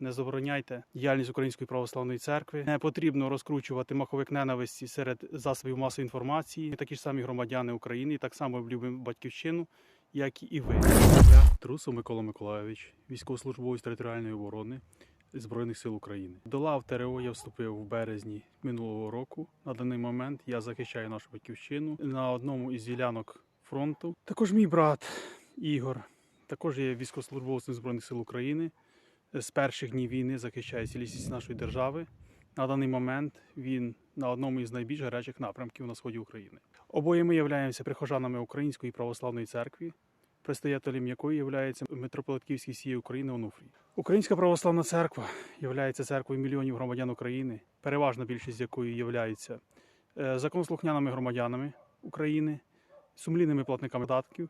не забороняйте діяльність Української православної церкви. Не потрібно розкручувати маховик ненависті серед засобів масової інформації. Ми такі ж самі громадяни України, і так само любимо батьківщину, як і ви. Я Трусов Микола Миколайович, військовослужбовець територіальної оборони Збройних сил України. До лав ТРО я вступив в березні минулого року. На даний момент я захищаю нашу батьківщину на одному із ділянок фронту. Також мій брат Ігор, також є військовослужбовцем Збройних сил України. З перших днів війни захищає цілісність нашої держави. На даний момент він на одному із найбільш гарячих напрямків на сході України. Обоє ми являємося прихожанами Української православної церкви, предстоятелем якої є митрополит Київський сії України Онуфрій. Українська православна церква є церквою мільйонів громадян України, переважна більшість якої є законослухняними громадянами України, сумлінними платниками податків,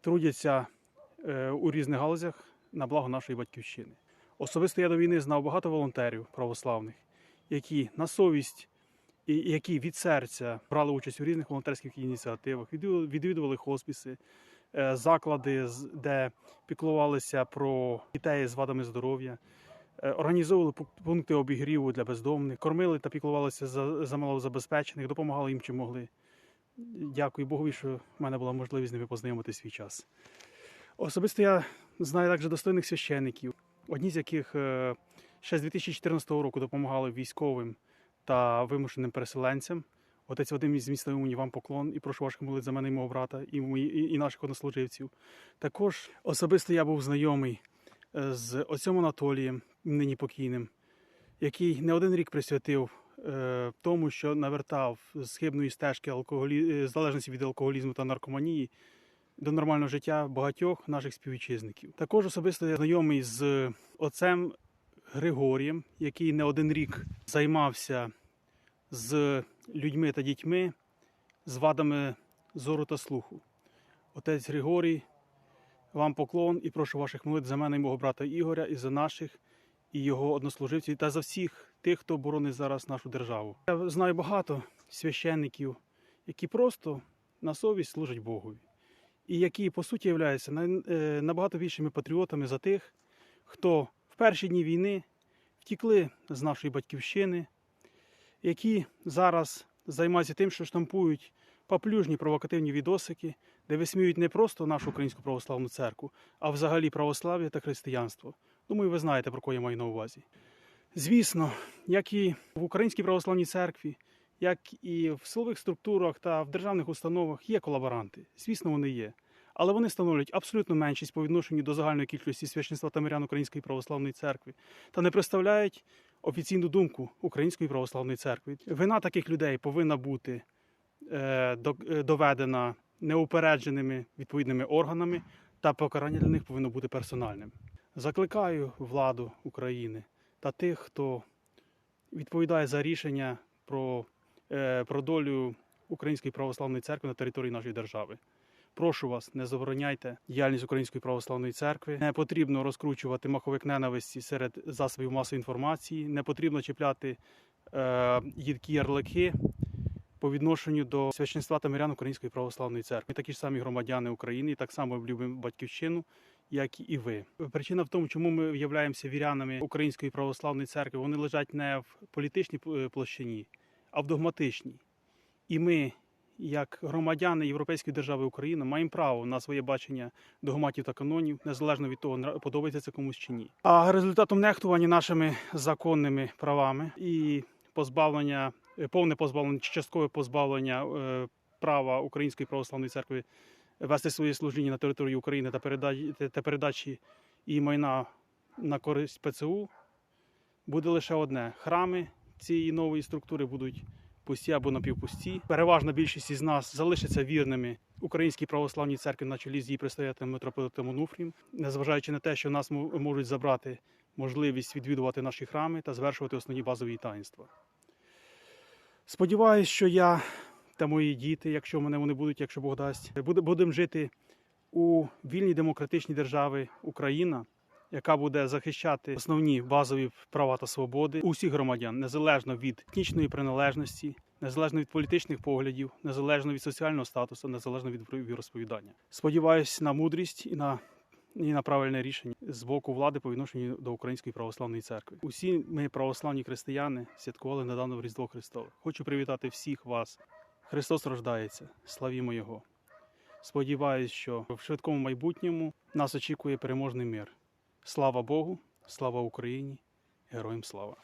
трудяться е, у різних галузях на благо нашої батьківщини. Особисто я до війни знав багато волонтерів православних, які на совість і які від серця брали участь у різних волонтерських ініціативах, відвідували- хосписи, е, заклади, де піклувалися про дітей з вадами здоров'я, е, організовували пункти обігріву для бездомних, кормили та піклувалися за, за малозабезпечених, допомагали їм чим могли. Дякую Богові, що в мене була можливість з ними познайомити свій час. Особисто я знаю також достойних священників, одні з яких е, ще з 2014 року допомагали військовим та вимушеним переселенцям. Отець Вадим із міста Умані, вам поклон і прошу ваших молитв за мене і мого брата, і, мої, і наших однослуживців. Також особисто я був знайомий е, з отцем Анатолієм, нині покійним, який не один рік присвятив е, тому, що навертав з хибної стежки алкоголі... е, залежності від алкоголізму та наркоманії до нормального життя багатьох наших співвітчизників. Також особисто я знайомий з отцем Григорієм, який не один рік займався з людьми та дітьми з вадами зору та слуху. Отець Григорій, вам поклон і прошу ваших молитв за мене і мого брата Ігоря, і за наших, і його однослуживців, та за всіх тих, хто боронить зараз нашу державу. Я знаю багато священників, які просто на совість служать Богові, і які, по суті, являються е, набагато більшими патріотами за тих, хто в перші дні війни втікли з нашої батьківщини, які зараз займаються тим, що штампують поплюжні провокативні відосики, де висміюють не просто нашу українську православну церкву, а взагалі православ'я та християнство. Думаю, ви знаєте, про кого я маю на увазі. Звісно, як і в Українській православній церкві, як і в силових структурах та в державних установах є колаборанти. Звісно, вони є. Але вони становлять абсолютну меншість по відношенню до загальної кількості священства та мирян Української православної церкви та не представляють офіційну думку Української православної церкви. Вина таких людей повинна бути е, е, доведена неупередженими відповідними органами, та покарання для них повинно бути персональним. Закликаю владу України та тих, хто відповідає за рішення про, про долю Української православної церкви на території нашої держави. Прошу вас, не забороняйте діяльність Української православної церкви. Не потрібно розкручувати маховик ненависті серед засобів масової інформації. Не потрібно чіпляти е, їдкі ярлики по відношенню до священства та мирян Української православної церкви. Ми такі ж самі громадяни України, так само любимо батьківщину. Як і ви, причина в тому, чому ми являємося вірянами Української православної церкви, вони лежать не в політичній е, площині, а в догматичній. І ми, як громадяни Європейської держави України, маємо право на своє бачення догматів та канонів, незалежно від того, подобається це комусь чи ні. А результатом нехтування нашими законними правами і позбавлення, е, повне позбавлення чи часткове позбавлення е, права Української православної церкви вести своє служіння на території України та передачі, та передачі її майна на користь ПЦУ буде лише одне: храми цієї нової структури будуть пусті або напівпусті. Переважна більшість із нас залишиться вірними Українській православній церкві на чолі з її предстоятелем митрополитом Онуфрієм, незважаючи на те, що нас можуть забрати можливість відвідувати наші храми та звершувати основні базові таїнства. Сподіваюсь, що я та мої діти, якщо мене вони будуть, якщо Бог дасть, будемо жити у вільній демократичній державі Україна, яка буде захищати основні базові права та свободи усіх громадян, незалежно від етнічної приналежності, незалежно від політичних поглядів, незалежно від соціального статусу, незалежно від віросповідання. Сподіваюсь на мудрість і на і на правильне рішення з боку влади по відношенню до Української православної церкви. Усі ми, православні християни, святкували недавно в Різдво Христове. Хочу привітати всіх вас. Христос рождається, славімо Його. Сподіваюсь, що в швидкому майбутньому нас очікує переможний мир. Слава Богу, слава Україні, героям слава!